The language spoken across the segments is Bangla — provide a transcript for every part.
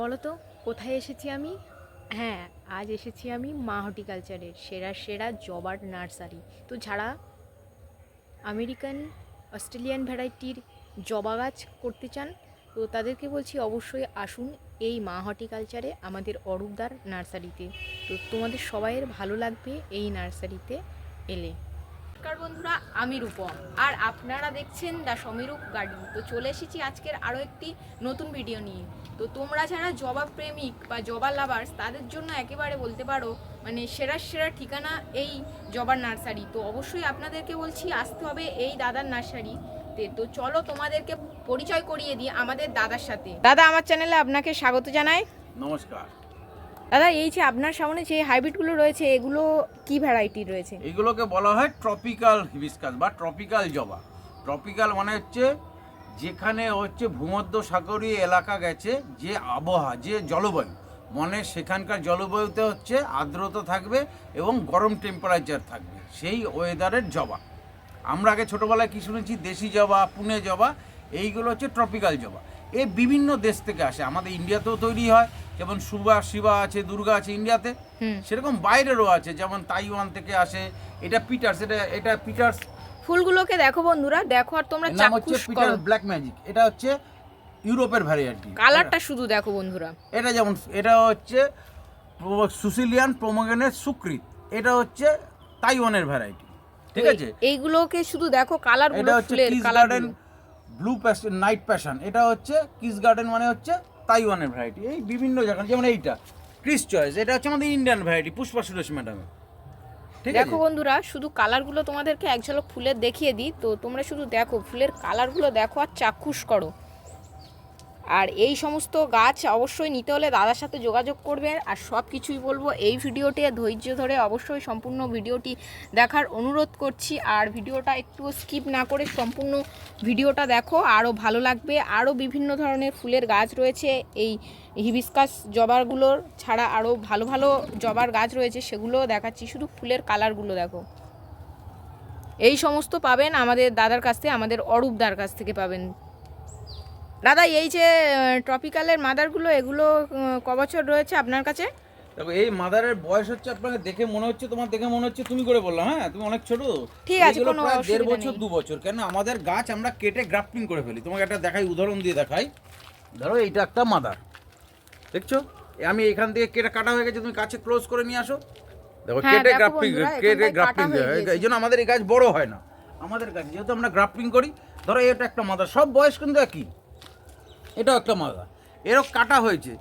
বলো তো কোথায় এসেছি আমি? হ্যাঁ আজ এসেছি আমি মা হর্টিকালচারের সেরা সেরা জবার নার্সারি। তো যারা আমেরিকান, অস্ট্রেলিয়ান ভ্যারাইটির জবা গাছ করতে চান, তো তাদেরকে বলছি অবশ্যই আসুন এই মা হর্টিকালচারে আমাদের অরূপদার নার্সারিতে। তো তোমাদের সবাইয়ের ভালো লাগবে এই নার্সারিতে এলে। নমস্কার বন্ধুরা, আমি রূপম। আর আপনারা দেখছেন দ্য সমীরূপ গার্ডেন। তো চলে এসেছি আজকের আরও একটি নতুন ভিডিও নিয়ে। তো তোমরা যারা জবা প্রেমিক বা জবা লাভার্স তাদের জন্য একেবারে বলতে পারো মানে সেরা সেরা ঠিকানা এই জবার নার্সারি। তো অবশ্যই আপনাদেরকে বলছি আসতে হবে এই দাদার নার্সারিতে। তো চলো তোমাদেরকে পরিচয় করিয়ে দিই আমাদের দাদার সাথে। দাদা আমার চ্যানেলে আপনাকে স্বাগত জানাই। নমস্কার। দাদা এই যে আপনার সামনে যে হাইব্রিডগুলো রয়েছে এগুলো কি ভ্যারাইটি রয়েছে? এগুলোকে বলা হয় ট্রপিক্যাল হিবিস্কাস বা ট্রপিক্যাল জবা। ট্রপিক্যাল মানে হচ্ছে যেখানে হচ্ছে ভূমধ্য সাগরীয় এলাকা গেছে যে আবহাওয়া যে জলবায়ু মানে সেখানকার জলবায়ুতে হচ্ছে আর্দ্রতা থাকবে এবং গরম টেম্পারেচার থাকবে সেই ওয়েদারের জবা আমরা আগে ছোটোবেলায় কি শুনেছি দেশি জবা পুনে জবা এইগুলো হচ্ছে ট্রপিক্যাল জবা। এ বিভিন্ন দেশ থেকে আসে আমাদের ইন্ডিয়াতেও তৈরি হয় যেমন সুবা শিবা আছে দুর্গা আছে ইন্ডিয়াতে সেরকম বাইরেরও আছে যেমন তাইওয়ান থেকে আসে এটা পিটার্স এটা এটা পিটার্স ফুলগুলোকে দেখো বন্ধুরা দেখো আর তোমরা চাক্ষুষ করো। ব্ল্যাক ম্যাজিক এটা হচ্ছে ইউরোপের ভ্যারিয়েন্টি কালারটা শুধু দেখো বন্ধুরা। এটা যেমন এটা হচ্ছে সুসিলিয়ান প্রোমোগেনের সুকৃত এটা হচ্ছে তাইওয়ানের ভ্যারাইটি ঠিক আছে? এইগুলোকে শুধু দেখো কালারগুলো এটা হচ্ছে kiss colour garden blue passion night passion এটা হচ্ছে কিস গার্ডেন মানে হচ্ছে তাইওয়ানের ভ্যারাইটি এই বিভিন্ন জায়গা যেমন এইটা ক্রিস চয়েস এটা হচ্ছে আমাদের Indian variety Pushpa Suresh madam ঠিক আছে দেখো বন্ধুরা শুধু কালারগুলো তোমাদেরকে এক ঝলক ফুলের দেখিয়ে দিই। তো তোমরা শুধু দেখো ফুলের কালারগুলো দেখো আর চাক্ষুষ করো। আর এই সমস্ত গাছ অবশ্যই নিতে হলে দাদার সাথে যোগাযোগ করবে আর সব কিছুই বলব এই ভিডিওটি ধৈর্য ধরে অবশ্যই সম্পূর্ণ ভিডিওটি দেখার অনুরোধ করছি। আর ভিডিওটা একটু স্কিপ না করে সম্পূর্ণ ভিডিওটা দেখো। আরও ভালো লাগবে। আরও বিভিন্ন ধরনের ফুলের গাছ রয়েছে। এই হিবিস্কাস জবারগুলোর ছাড়া আরও ভালো ভালো জবার গাছ রয়েছে সেগুলো দেখাচ্ছি। শুধু ফুলের কালারগুলো দেখো। এই সমস্ত পাবেন আমাদের দাদার কাছ থেকে, আমাদের অরূপদার কাছ থেকে পাবেন। দাদা এই যে ট্রপিক্যালের মাদারগুলো এগুলো ক বছর রয়েছে আপনার কাছে? দেখো এই মাদারের বয়স হচ্ছে আপনাকে দেখে মনে হচ্ছে তোমার দেখে মনে হচ্ছে তুমি করে বললাম হ্যাঁ? তুমি অনেক ছোট। ঠিক আছে, কোনো দেড় বছর। দু বছর। কেন? আমাদের গাছ আমরা কেটে গ্রাফটিং করে ফেলি। তোমাকে একটা দেখাই উদাহরণ দিয়ে দেখাই। ধরো এইটা একটা মাদার দেখছ? আমি এখান থেকে কেটে কাটা হয়ে গেছে তুমি কাছে ক্লোজ করে নিয়ে আসো। দেখো হ্যাঁ, কেটে গ্রাফটিং কেটে গ্রাফটিং। এই জন্য আমাদের এই গাছ বড় হয় না। আমাদের গাছ যেহেতু আমরা গ্রাফটিং করি ধরো এটা একটা মাদার সব বয়স কিন্তু একই। এটাও একটা মজা। এরও কাটা হয়েছে।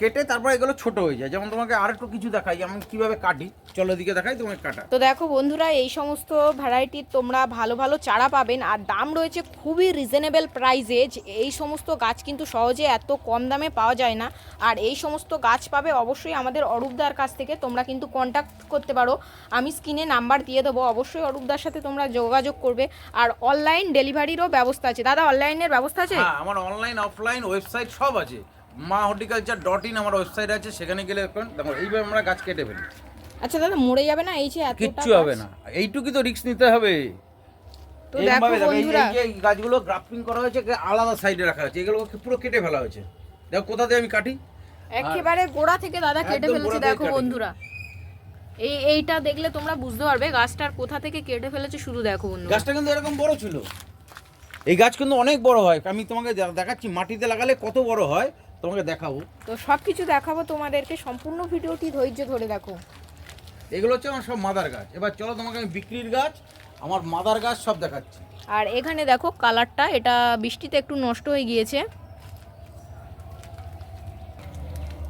কেটে তারপর এগুলো ছোট হয়ে যায়। যেমন তোমাকে আর একটু কিছু দেখাই আমি কীভাবে কাটি। চলো দিকে দেখাই তোমাকে কাটা। তো দেখো বন্ধুরা এই সমস্ত ভ্যারাইটির তোমরা ভালো ভালো চারা পাবেন আর দাম রয়েছে খুবই রিজনেবল প্রাইসে এই সমস্ত গাছ কিন্তু সহজে এত কম দামে পাওয়া যায় না। আর এই সমস্ত গাছ পাবে অবশ্যই আমাদের অরূপদার কাছ থেকে তোমরা কিন্তু কন্ট্যাক্ট করতে পারো। আমি স্ক্রিনে নাম্বার দিয়ে দেবো অবশ্যই অরূপদার সাথে তোমরা যোগাযোগ করবে। আর অনলাইন ডেলিভারিরও ব্যবস্থা আছে। দাদা অনলাইনের ব্যবস্থা আছে? হ্যাঁ আমার অনলাইন অফলাইন ওয়েবসাইট সব আছে। মা হর্টিকালচার ডট ইন আমার ওয়েবসাইট আছে সেখানে গেলে এখন দেখো এইভাবে আমরা গাছ কেটে ফেলি। আচ্ছা দাদা মরে যাবে না এই যে এতটা কিচ্ছু হবে না। এইটুকুই তো রিস্ক নিতে হবে। তো দেখো বন্ধুরা। এই গাছগুলো গ্রাফটিং করা হয়েছে আলাদা সাইডে রাখা আছে এগুলোকে পুরো কেটে ফেলা হয়েছে? দেখো কোথা দিয়ে আমি কাটি? একেবারে গোড়া থেকে দাদা কেটে একদম ফেলেছে দেখো বন্ধুরা। এই এইটা দেখলে তোমরা বুঝতে পারবে গাছটার কোথা থেকে কেটে ফেলেছে শুধু দেখো বন্ধুরা। গাছটা কিন্তু এরকম বড় ছিল। এই গাছ কিন্তু অনেক বড় হয়। আমি তোমাকে দেখাচ্ছি মাটিতে লাগালে কত বড় হয় তোমাকে দেখাবো। তো সব কিছু দেখাবো তোমাদেরকে সম্পূর্ণ ভিডিওটি ধৈর্য ধরে দেখো। এগুলো হচ্ছে আমার সব মাদার গাছ। এবার চলো তোমাকে আমি বিক্রির গাছ আমার মাদার গাছ সব দেখাচ্ছি। আর এখানে দেখো কালারটা এটা বৃষ্টিতে একটু নষ্ট হয়ে গিয়েছে।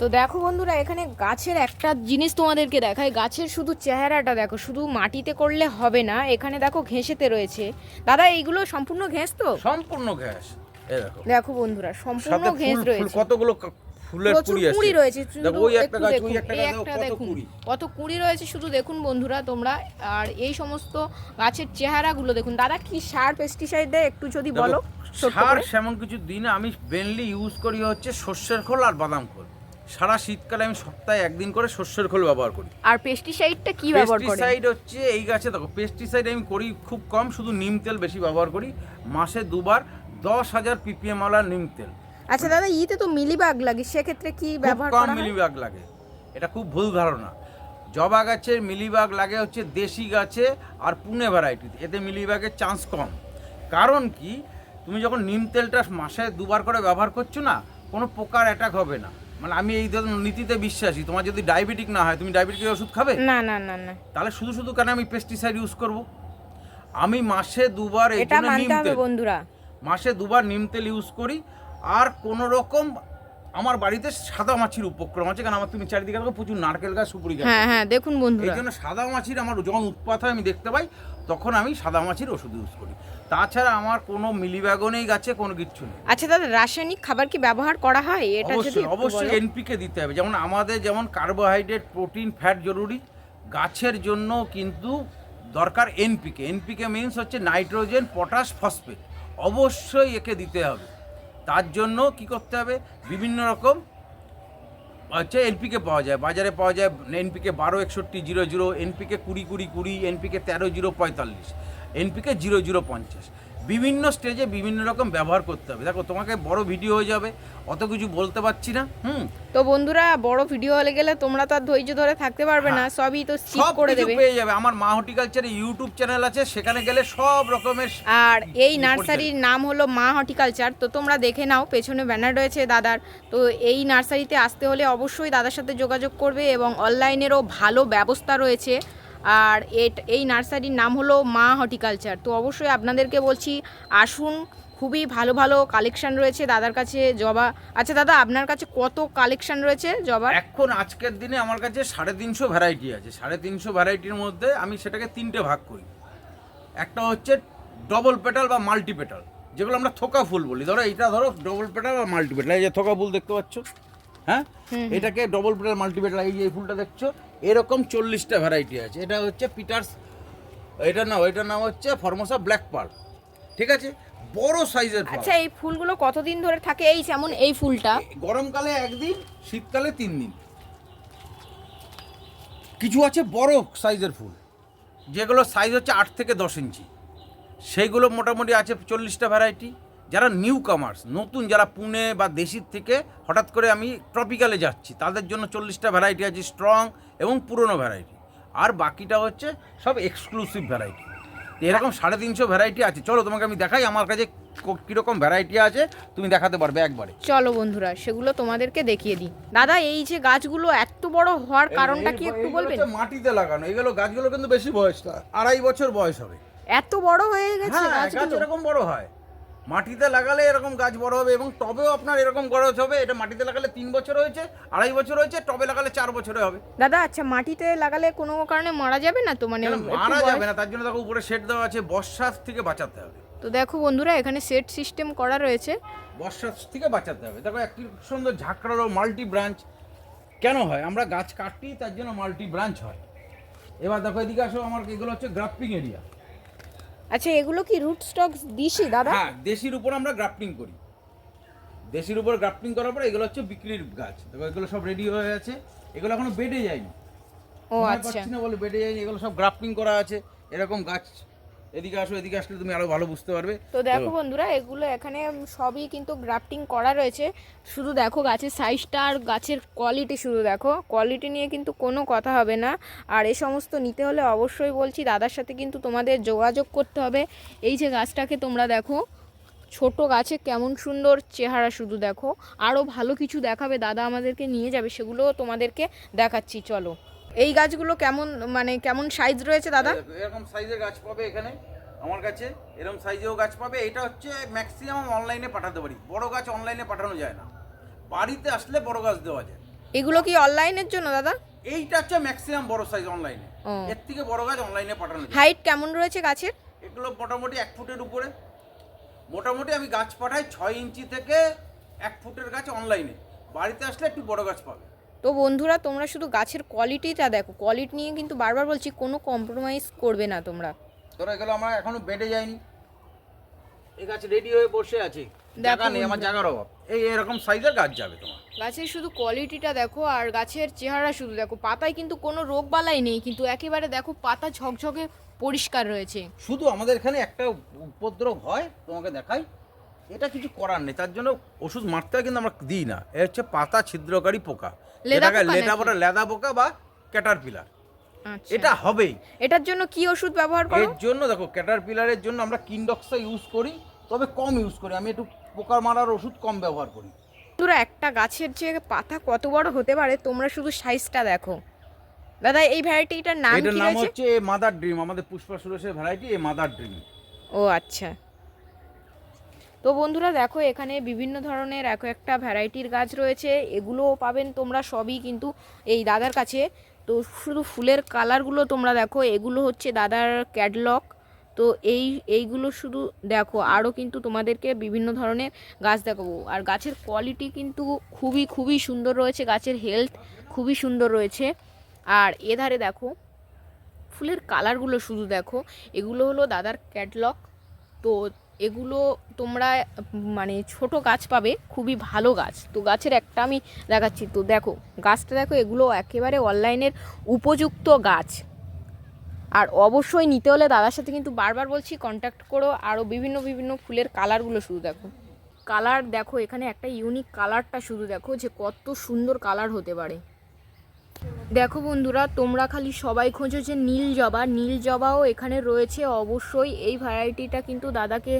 তো দেখো বন্ধুরা এখানে গাছের একটা জিনিস তোমাদেরকে দেখায় গাছের শুধু চেহারাটা দেখো শুধু মাটিতে করলে হবে না। এখানে দেখো ঘেঁষেতে রয়েছে। দাদা এইগুলো সম্পূর্ণ ঘেঁস তো? সম্পূর্ণ ঘাস দেখো। বন্ধুরা সম্পূর্ণ ফুল রয়েছে। কতগুলো ফুলের কুড়ি রয়েছে ওই একটা গাছ ওই একটা গাছ কত দেখুন কুড়ি কত কুড়ি রয়েছে শুধু দেখুন বন্ধুরা তোমরা। আর এই সমস্ত গাছের চেহারাগুলো দেখুন। দাদা কি সার পেস্টিসাইড দেয় একটু যদি বলো সার সেমন কিছু দিই না আমি মেনলি ইউজ করি হচ্ছে সর্ষের খোল আর বাদাম খোল। সারা শীতকালে আমি সপ্তাহে একদিন করে সর্ষের খোল ব্যবহার করি। আর পেস্টিসাইডটা কি ব্যবহার করে পেস্টিসাইড হচ্ছে এই গাছে দেখো পেস্টিসাইড আমি করি খুব কম শুধু নিম তেল বেশি ব্যবহার করি। মাসে দুবার দশ হাজার পিপিএম ওয়ালা নিম তেল। আচ্ছা দাদা ইতে তো মিলিবাগ লাগে সেক্ষেত্রে কি ব্যবহার কম মিলিবাগ লাগে। এটা খুব ভুল ধারণা। জবা গাছের মিলিবাগ লাগে হচ্ছে দেশি গাছে আর পুনে ভ্যারাইটিতে। এতে মিলিবাগের চান্স কম। কারণ কি? তুমি যখন নিম তেলটা মাসে দুবার করে ব্যবহার করছ না কোনো পোকার অ্যাটাক হবে না। মানে আমি এই ধরনের নীতিতে বিশ্বাসী। তোমার যদি ডায়াবেটিক না হয় তুমি ডায়াবেটিকের ওষুধ খাবে? না না না না। তাহলে শুধু শুধু কেন আমি পেস্টিসাইড ইউজ করব? আমি মাসে দুবার এটা মানতে হবে বন্ধুরা। মাসে দুবার নিম তেল ইউজ করি আর কোনো রকম আমার বাড়িতে সাদা মাছির উপক্রম আছে কারণ আমার তুমি চারিদিকে দেখো প্রচুর নারকেল গাছ সুপুরি গাছ হ্যাঁ হ্যাঁ দেখুন এই জন্য সাদা মাছির আমার যখন উৎপাত হয় আমি দেখতে পাই তখন আমি সাদা মাছির ওষুধ ইউজ করি। তাছাড়া আমার কোনো মিলিব্যাগও নেই গাছে কোনো কিচ্ছু নেই। আচ্ছা দাদা রাসায়নিক খাবার কি ব্যবহার করা হয়? এটা যদি অবশ্যই অবশ্যই এনপিকে দিতে হবে। যেমন আমাদের যেমন কার্বোহাইড্রেট প্রোটিন ফ্যাট জরুরি গাছের জন্য কিন্তু দরকার এনপিকে এনপিকে মিনস হচ্ছে নাইট্রোজেন পটাশ ফসফেট অবশ্যই একে দিতে হবে। তার জন্য কি করতে হবে? বিভিন্ন রকম হচ্ছে এনপিকে পাওয়া যায়। বাজারে পাওয়া যায় এনপিকে বারো, একষট্টি, জিরো জিরো এনপিকে কুড়ি কুড়ি কুড়ি এনপিকে তেরো, জিরো, পঁয়তাল্লিশ এনপিকে জিরো জিরো, পঞ্চাশ। বিভিন্ন স্টেজে বিভিন্ন রকম ব্যবহার করতে হবে। দেখো তোমাকে বড় ভিডিও হয়ে যাবে অত কিছু বলতে পারছি না হুম? তো বন্ধুরা বড় ভিডিও হলে গেলে তোমরা তো আর ধৈর্য ধরে থাকতে পারবে না সবই তো স্কিপ হ্যাঁ। করে দেবে। পেয়ে যাবে। আমার মা হর্টিকালচারে ইউটিউব চ্যানেল আছে সেখানে গেলে সব রকমের আর এই নার্সারির নাম হলো মা হর্টিকালচার তো তোমরা দেখে নাও পেছনে ব্যানার রয়েছে দাদার। তো এই নার্সারিতে আসতে হলে অবশ্যই দাদার সাথে যোগাযোগ করবে এবং অনলাইনেরও ভালো ব্যবস্থা রয়েছে। আর এট- এই নার্সারির নাম হলো মা হর্টিকালচার। তো অবশ্যই আপনাদেরকে বলছি, আসুন, খুবই ভালো ভালো কালেকশন রয়েছে দাদার কাছে জবা। আচ্ছা দাদা, আপনার কাছে কত কালেকশন রয়েছে জবা এখন আজকের দিনে আমার কাছে সাড়ে তিনশো ভ্যারাইটি আছে। সাড়ে তিনশো ভ্যারাইটির মধ্যে আমি সেটাকে তিনটে ভাগ করি। একটা হচ্ছে ডবল পেটাল বা মাল্টি পেটাল যেগুলো আমরা থোকা ফুল বলি। ধরো এইটা ধরো ডবল পেটাল বা মাল্টি পেটাল এই যে থোকা ফুল দেখতে পাচ্ছ? হ্যাঁ। এটাকে ডবল পেটাল মাল্টি পেটাল এই যে ফুলটা দেখছ এরকম চল্লিশটা ভ্যারাইটি আছে। এটা হচ্ছে পিটার্স এটার নাম এটার নাম হচ্ছে ফর্মোসা ব্ল্যাক পার্ল ঠিক আছে? বড় সাইজের আচ্ছা এই ফুলগুলো কতদিন ধরে থাকে? এই যেমন এই ফুলটা। গরমকালে একদিন শীতকালে তিন দিন কিছু আছে বড় সাইজের ফুল যেগুলো সাইজ হচ্ছে আট থেকে দশ ইঞ্চি। সেইগুলো মোটামুটি আছে চল্লিশটা ভ্যারাইটি যারা নিউ কামার্স নতুন যারা পুনে বা দেশির থেকে হঠাৎ করে আমি ট্রপিক্যালে যাচ্ছি তাদের জন্য চল্লিশটা ভ্যারাইটি আছে স্ট্রং এবং পুরনো ভ্যারাইটি আর বাকিটা হচ্ছে সব এক্সক্লুসিভ ভ্যারাইটি এরকম সাড়ে তিনশো ভ্যারাইটি আছে। চলো তোমাকে আমি দেখাই আমার কাছে ক- কীরকম ভ্যারাইটি আছে তুমি দেখাতে পারবে একবারে। চলো বন্ধুরা সেগুলো তোমাদেরকে দেখিয়ে দিই। দাদা এই যে গাছগুলো এত বড় হওয়ার কারণটা কি একটু বলবেন? মাটিতে লাগানো। এগুলো গাছগুলো কিন্তু বেশি বয়স আড়াই বছর বয়স হবে। এত বড় হয়ে গেছে হ্যাঁ গাছ গাছগুলো? এরকম বড় হয়। মাটিতে লাগালে এরকম গাছ বড় হবে এবং টবেও আপনার এরকম খরচ হবে। এটা মাটিতে লাগালে তিন বছর হয়েছে আড়াই বছর হয়েছে টবে লাগালে চার বছরে হবে। দাদা আচ্ছা মাটিতে লাগালে কোনো কারণে মারা যাবে না তো? মানে মারা যাবে না তার জন্য দেখো উপরে শেড দেওয়া আছে বর্ষার থেকে বাঁচাতে হবে। তো দেখো বন্ধুরা এখানে সেট সিস্টেম করা রয়েছে। বর্ষার থেকে বাঁচাতে হবে। দেখো একটি সুন্দর ঝাঁকড়ালো মাল্টি ব্রাঞ্চ কেন হয়? আমরা গাছ কাটি তার জন্য মাল্টি ব্রাঞ্চ হয়। এবার দেখো এদিকে আসো আমার এগুলো হচ্ছে গ্রাফটিং এরিয়া। আচ্ছা এগুলো কি রুট স্টক দেশি দাদা? হ্যাঁ দেশির উপর আমরা গ্রাফটিং করি। দেশির উপর গ্রাফটিং করার পরে এগুলো হচ্ছে বিক্রির গাছ। দেখো এগুলো সব রেডি হয়ে আছে এগুলো এখনও বেডে যায়নি। ও আচ্ছা। বলে বেডে যায়নি। এগুলো সব গ্রাফটিং করা আছে। এরকম গাছ এদিকে আসো, এদিকে আসলে তুমি আরও ভালো বুঝতে পারবে। তো দেখো বন্ধুরা, এগুলো এখানে সবই কিন্তু গ্রাফটিং করা রয়েছে। শুধু দেখো গাছের সাইজটা আর গাছের কোয়ালিটি শুধু দেখো। কোয়ালিটি নিয়ে কিন্তু কোনো কথা হবে না। আর এই সমস্ত নিতে হলে অবশ্যই বলছি, দাদার সাথে কিন্তু তোমাদের যোগাযোগ করতে হবে। এই যে গাছটাকে তোমরা দেখো, ছোট গাছে কেমন সুন্দর চেহারা শুধু দেখো। আরও ভালো কিছু দেখাবে দাদা আমাদেরকে নিয়ে যাবে, সেগুলোও তোমাদেরকে দেখাচ্ছি, চলো। এই গাছগুলো কেমন মানে কেমন সাইজ রয়েছে দাদা? এরকম সাইজের গাছ পাবে এখানে আমার কাছে। এরকম সাইজেও গাছ পাবে। এটা হচ্ছে ম্যাক্সিমাম অনলাইনে পাঠাতে পারি। বড় গাছ অনলাইনে পাঠানো যায় না। বাড়িতে আসলে বড় গাছ দেওয়া যায়। এগুলো কি অনলাইনের জন্য দাদা? এইটা হচ্ছে ম্যাক্সিমাম বড় সাইজ অনলাইনে এর থেকে বড় গাছ অনলাইনে পাঠানো যায়। হাইট কেমন রয়েছে গাছের? এগুলো মোটামুটি এক ফুটের উপরে। মোটামুটি আমি গাছ পাঠাই ছয় ইঞ্চি থেকে এক ফুটের গাছ অনলাইনে বাড়িতে আসলে একটু বড় গাছ পাবে। তো বন্ধুরা তোমরা শুধু গাছের কোয়ালিটিটা দেখো। কোয়ালিটি নিয়ে কিন্তু বারবার বলছি কোনো কম্প্রোমাইজ করবে না তোমরা। ধরো এগুলো আমরা এখনও বেডে যায়নি এই গাছ রেডি হয়ে বসে আছে। জায়গা নেই আমার জায়গার অভাব। এই এরকম সাইজের গাছ যাবে তোমার। গাছের শুধু কোয়ালিটিটা দেখো আর গাছের চেহারা শুধু দেখো। পাতায় কিন্তু কোনো রোগ বালাই নেই কিন্তু একেবারে দেখো পাতা ঝকঝকে পরিষ্কার রয়েছে। শুধু আমাদের এখানে একটা উপদ্রব হয় তোমাকে দেখাই। এটা কিছু করার নেই তার জন্য ওষুধ মারতে কিন্তু আমরা দিই না। এ হচ্ছে পাতা ছিদ্রকারী পোকা। লেদা পোকা লেদা পোকা লেদা পোকা বা ক্যাটারপিলার। আচ্ছা। এটা হবেই। এটার জন্য কি ওষুধ ব্যবহার করো? এর জন্য দেখো ক্যাটারপিলারের জন্য আমরা কিনডক্সা ইউজ করি তবে কম ইউজ করি। আমি একটু পোকা মারার ওষুধ কম ব্যবহার করি। বন্ধুরা একটা গাছের যে পাতা কত বড় হতে পারে তোমরা শুধু সাইজটা দেখো। দাদা এই ভ্যারাইটিটার নাম এটার কি নাম হচ্ছে মাদার ড্রিম। আমাদের পুষ্পা সুরেশের ভ্যারাইটি এই মাদার ড্রিম। ও আচ্ছা। তো বন্ধুরা দেখো, এখানে বিভিন্ন ধরনের এক একটা ভ্যারাইটির গাছ রয়েছে। এগুলোও পাবেন তোমরা সবই কিন্তু এই দাদার কাছে। তো শুধু ফুলের কালারগুলো তোমরা দেখো, এগুলো হচ্ছে দাদার ক্যাটলগ। তো এই, এইগুলো শুধু দেখো, আরও কিন্তু তোমাদেরকে বিভিন্ন ধরনের গাছ দেখাবো। আর গাছের কোয়ালিটি কিন্তু খুবই খুবই সুন্দর রয়েছে, গাছের হেলথ খুবই সুন্দর রয়েছে। আর এধারে দেখো, ফুলের কালারগুলো শুধু দেখো, এগুলো হলো দাদার ক্যাটলগ। তো এগুলো তোমরা মানে ছোট গাছ পাবে, খুবই ভালো গাছ। তো গাছের একটা আমি দেখাচ্ছি। তো দেখো, গাছটা দেখো, এগুলো একেবারে অনলাইনের উপযুক্ত গাছ। আর অবশ্যই নিতে হলে দাদার সাথে কিন্তু বারবার বলছি কন্ট্যাক্ট করো। আরও বিভিন্ন বিভিন্ন ফুলের কালারগুলো শুধু দেখো। কালার দেখো, এখানে একটা ইউনিক কালারটা শুধু দেখো, যে কত সুন্দর কালার হতে পারে। দেখো বন্ধুরা, তোমরা খালি সবাই খোঁজো যে নীল জবা। নীল জবাও এখানে রয়েছে অবশ্যই। এই ভ্যারাইটিটা কিন্তু দাদাকে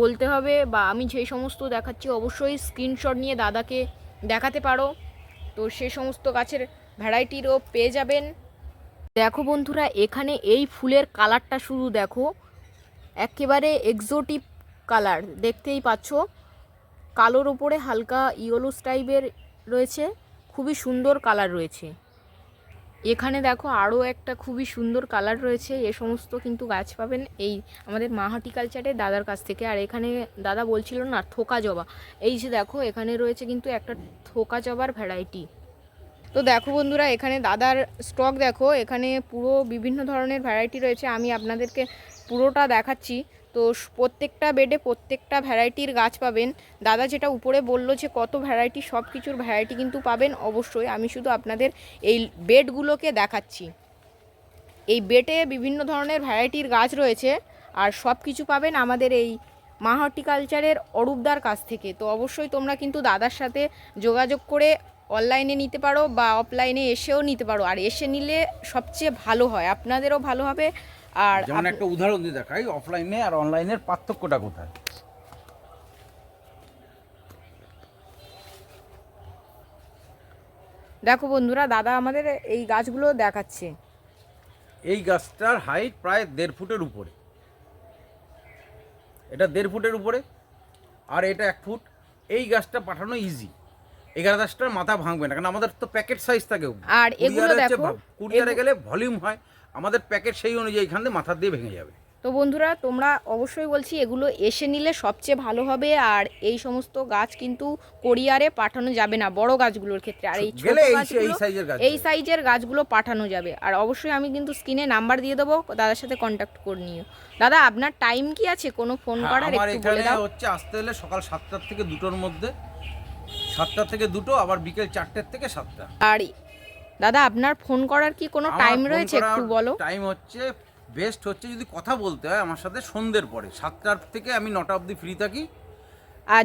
বলতে হবে বা আমি যেই সমস্ত দেখাচ্ছি অবশ্যই স্ক্রিনশট নিয়ে দাদাকে দেখাতে পারো। তো সে সমস্ত গাছের ভ্যারাইটিরও পেয়ে যাবেন। দেখো বন্ধুরা, এখানে এই ফুলের কালারটা শুধু দেখো। একেবারে এক্সোটিক কালার দেখতেই পাচ্ছ। কালোর ওপরে হালকা ইয়েলো টাইপের রয়েছে। খুবই সুন্দর কালার রয়েছে। এখানে দেখো আরও একটা খুবই সুন্দর কালার রয়েছে, এ সমস্ত কিন্তু গাছ পাবেন এই আমাদের মা হর্টিকালচারে দাদার কাছ থেকে। আর এখানে দাদা বলছিল না, থোকা জবা। এই যে দেখো, এখানে রয়েছে কিন্তু একটা থোকা জবার ভ্যারাইটি তো দেখো বন্ধুরা, এখানে দাদার স্টক দেখো, এখানে পুরো বিভিন্ন ধরনের ভ্যারাইটি রয়েছে। আমি আপনাদেরকে পুরোটা দেখাচ্ছি। তো প্রত্যেকটা বেডে প্রত্যেকটা ভ্যারাইটির গাছ পাবেন। দাদা যেটা উপরে বলল যে কত ভ্যারাইটি সব কিছুর ভ্যারাইটি কিন্তু পাবেন অবশ্যই। আমি শুধু আপনাদের এই বেডগুলোকে দেখাচ্ছি। এই বেডে বিভিন্ন ধরনের ভ্যারাইটির গাছ রয়েছে আর সব কিছু পাবেন আমাদের এই মা হর্টিকালচারের অরূপদার কাছ থেকে। তো অবশ্যই তোমরা কিন্তু দাদার সাথে যোগাযোগ করে অনলাইনে নিতে পারো বা অফলাইনে এসেও নিতে পারো। আর এসে নিলে সবচেয়ে ভালো হয়। আপনাদেরও ভালো হবে আর যেমন একটা উদাহরণ দিয়ে দেখাই অফলাইনে আর অনলাইনের পার্থক্যটা কোথায়? দেখো বন্ধুরা দাদা আমাদের এই গাছগুলো দেখাচ্ছে। এই গাছটার হাইট প্রায় দেড় ফুটের উপরে। এটা দেড় ফুটের উপরে আর এটা এক ফুট। এই গাছটা পাঠানো ইজি এই গাছটার মাথা ভাঙবে না কারণ আমাদের তো প্যাকেট সাইজ থাকে আর এগুলো দেখো কুরিয়ারে গেলে ভলিউম হয় আমাদের প্যাকেট সেই অনুযায়ী এখান দিয়ে মাথা দিয়ে ভেঙে যাবে। তো বন্ধুরা তোমরা অবশ্যই বলছি এগুলো এসে নিলে সবচেয়ে ভালো হবে আর এই সমস্ত গাছ কিন্তু কোরিয়ারে পাঠানো যাবে না বড় গাছগুলোর ক্ষেত্রে। আর এই এই সাইজের গাছগুলো পাঠানো যাবে। আর অবশ্যই আমি কিন্তু স্ক্রিনে নাম্বার দিয়ে দেবো দাদার সাথে কন্ট্যাক্ট করে নিও। দাদা আপনার টাইম কি আছে? কোনো ফোন হ্যাঁ, করার একটু বলে দাও। হচ্ছে আসতে হলে সকাল সাতটার থেকে দুটোর মধ্যে সাতটা থেকে দুটো আবার বিকেল চারটের থেকে সাতটা। আর দাদা আপনার ফোন করার কি কোনো টাইম রয়েছে একটু বলো? টাইম হচ্ছে বেস্ট হচ্ছে যদি কথা বলতে হয় আমার সাথে সন্ধ্যের পরে। সাতটার থেকে আমি নটা অবধি ফ্রি থাকি আর।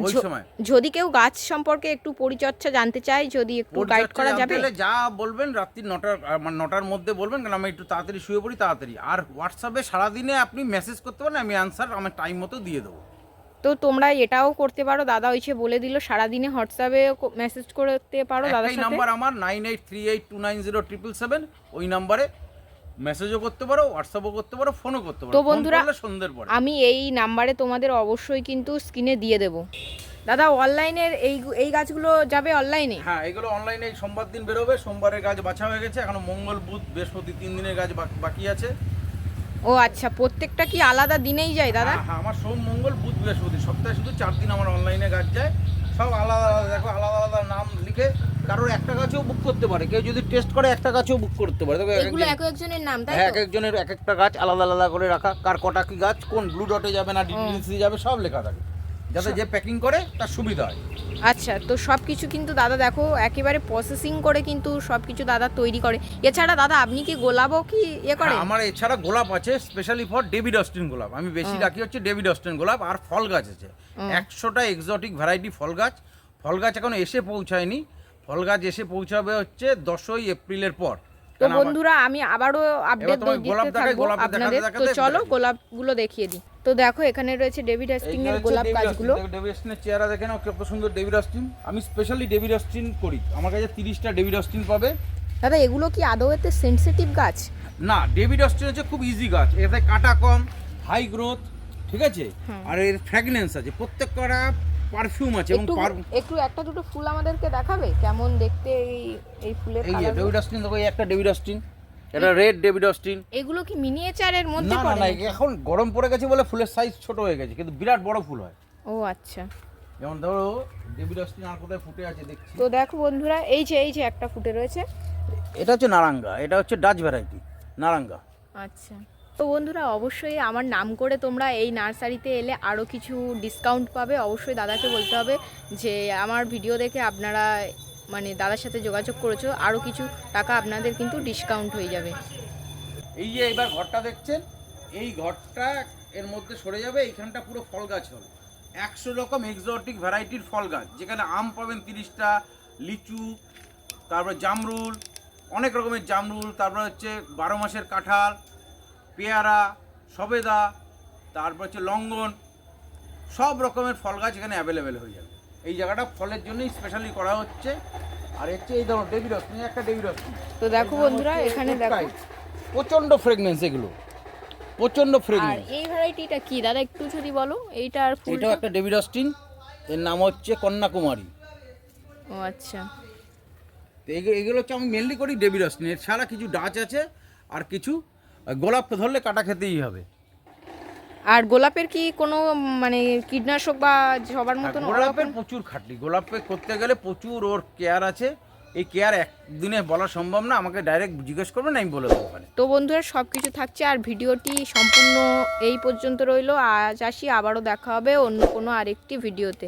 যদি কেউ গাছ সম্পর্কে একটু পরিচর্যা জানতে চায় যদি একটু গাইড করা যাবে? যা বলবেন রাত্রি নটার আমার নটার মধ্যে বলবেন কারণ আমি একটু তাড়াতাড়ি শুয়ে পড়ি তাড়াতাড়ি। আর হোয়াটসঅ্যাপে সারাদিনে আপনি মেসেজ করতে পারেন আমি অ্যান্সার আমার টাইম মতো দিয়ে দেবো। তো তোমরা এটাও করতে পারো। দাদা ওইসে বলে দিল সারাদিনে হোয়াটসঅ্যাপে মেসেজ করতে পারো দাদা সাথে। নাম্বার আমার nine eight three eight two nine zero triple seven ওই নাম্বারে মেসেজও করতে পারো হোয়াটসঅ্যাপও করতে পারো ফোনও করতে পারো। তো বন্ধুরা, সন্ধ্যের পরে। আমি এই নাম্বারে তোমাদের অবশ্যই কিন্তু স্ক্রিনে দিয়ে দেবো। দাদা অনলাইনের এই এই গাছগুলো যাবে অনলাইনে হ্যাঁ এগুলো অনলাইনে সোমবার দিন বেরোবে সোমবারের গাছ বাছা হয়ে গেছে। এখনও মঙ্গল বুধ বৃহস্পতি তিন দিনের গাছ বাকি আছে। ও আচ্ছা প্রত্যেকটা কি আলাদা দিনেই যায় দাদা? হ্যাঁ, হ্যাঁ আমার সোম মঙ্গল বুধ বৃহস্পতি সপ্তাহে শুধু চার দিন আমার অনলাইনে গাছ যায়। সব আলাদা আলাদা দেখো আলাদা আলাদা নাম লিখে কারোর একটা গাছও বুক করতে পারে। কেউ যদি টেস্ট করে একটা গাছও বুক করতে পারে। দেখো এগুলো এক একজনের নাম তাই এক একজনের এক একটা গাছ আলাদা আলাদা করে রাখা। কার কটা কি গাছ কোন ব্লু ডটে যাবে না ডিটিএলসি যাবে সব লেখা থাকে। যাতে যে প্যাকিং করে তার সুবিধা হয়। আচ্ছা তো সব কিছু কিন্তু দাদা দেখো একেবারে প্রসেসিং করে কিন্তু সব কিছু দাদা তৈরি করে। এছাড়া দাদা আপনি কি গোলাপও কি ইয়ে হ্যাঁ, আমার এছাড়া গোলাপ আছে স্পেশালি ফর ডেভিড অস্টিন গোলাপ। আমি বেশি রাখি হচ্ছে ডেভিড অস্টিন গোলাপ আর ফল গাছ আছে। একশোটা এক্সোটিক ভ্যারাইটি ফল গাছ। ফল গাছ এখন এসে পৌঁছায়নি। ফল গাছ এসে পৌঁছাবে হচ্ছে দশই এপ্রিলের পর। তো বন্ধুরা আমি আবারও আপডেট দিতে থাকব আপনাদের। তো চলো। গোলাপগুলো দেখিয়ে দিই। তো দেখো এখানে রয়েছে ডেভিড এইগুলো এর গোলাপ গাছগুলো। ডেভিড অস্টিনের চেহারা দেখে নাও কত সুন্দর ডেভিড অস্টিন আমি স্পেশালি ডেভিড অস্টিন করি। আমার কাছে তিরিশটা ডেভিড অস্টিন পাবে। দাদা এগুলো কি আদৌ এতে সেনসিটিভ গাছ? না ডেভিড অস্টিন হচ্ছে খুব ইজি গাছ। এতে কাটা কম হাই গ্রোথ ঠিক আছে? আর এর ফ্র্যাগনেন্স আছে। প্রত্যেক প্রত্যেকটা পারফিউম আছে এবং একটু একটু দুটো ফুল আমাদেরকে দেখাবে? কেমন দেখতে এই এই ফুলের এই যে ডেভিড অস্টিন দেখো এই একটা ডেভিড অস্টিন এটা রেড ডেভিড অস্টিন এগুলো কি মিনিয়েচারের মধ্যে না না না এখন গরম পড়ে গেছে বলে ফুলের সাইজ ছোট হয়ে গেছে কিন্তু বিরাট বড় ফুল হয়। ও আচ্ছা। যেমন ধরো ডেভিড অস্টিন আর কোথায় ফুটে আছে দেখছি। তো দেখো বন্ধুরা এই যে এই যে একটা ফুটে রয়েছে। এটা হচ্ছে নারাঙ্গা এটা হচ্ছে ডাচ ভ্যারাইটি নারাঙ্গা আচ্ছা। তো বন্ধুরা, অবশ্যই আমার নাম করে তোমরা এই নার্সারিতে এলে আরও কিছু ডিসকাউন্ট পাবে। অবশ্যই দাদাকে বলতে হবে যে, আমার ভিডিও দেখে আপনারা মানে দাদার সাথে যোগাযোগ করেছ আরও কিছু টাকা আপনাদের কিন্তু ডিসকাউন্ট হয়ে যাবে। এই যে এবার ঘরটা দেখছেন, এই ঘরটা এর মধ্যে সরে যাবে, এইখানটা পুরো ফল গাছ হবে। একশো রকম এক্সোটিক ভ্যারাইটির ফল গাছ, যেখানে আম পাবেন তিরিশটা, লিচু, তারপর জামরুল, অনেক রকমের জামরুল, তারপর হচ্ছে বারো মাসের কাঁঠাল পেয়ারা সবেদা তারপর হচ্ছে লঙ্গন সব রকমের ফল গাছ এখানে অ্যাভেলেবেল হয়ে যাবে। এই জায়গাটা ফলের জন্যই স্পেশালি করা হচ্ছে। আর হচ্ছে এই ধরো ডেভিড অস্টিন একটা ডেভিড অস্টিন তো দেখো বন্ধুরা এখানে দেখো। প্রচণ্ড ফ্রেগনেন্স এগুলো। প্রচণ্ড আর এই ভ্যারাইটিটা কি? দাদা একটু যদি বলো এইটার ফুল এটাও একটা ডেভিড অস্টিন এর নাম হচ্ছে কন্যাকুমারী। ও আচ্ছা। তো এগুলো হচ্ছে আমি মেনলি করি ডেভিড অস্টিন এছাড়া কিছু ডাচ আছে আর কিছু আহ, গোলাপ ধরলে কাটা খেতেই হবে। আর গোলাপের কি কোনো মানে কীটনাশক বা সবার মতন গোলাপের প্রচুর খাটনি। গোলাপে করতে গেলে প্রচুর ওর কেয়ার আছে। এই কেয়ার একদিনে বলা সম্ভব না। আমাকে ডাইরেক্ট জিজ্ঞেস করবেন আমি বলে দেবো তো বন্ধুরা সব কিছু থাকছে আর ভিডিওটি সম্পূর্ণ এই পর্যন্ত রইল। আজ আসি আবারও দেখা হবে অন্য কোনো আরেকটি ভিডিওতে।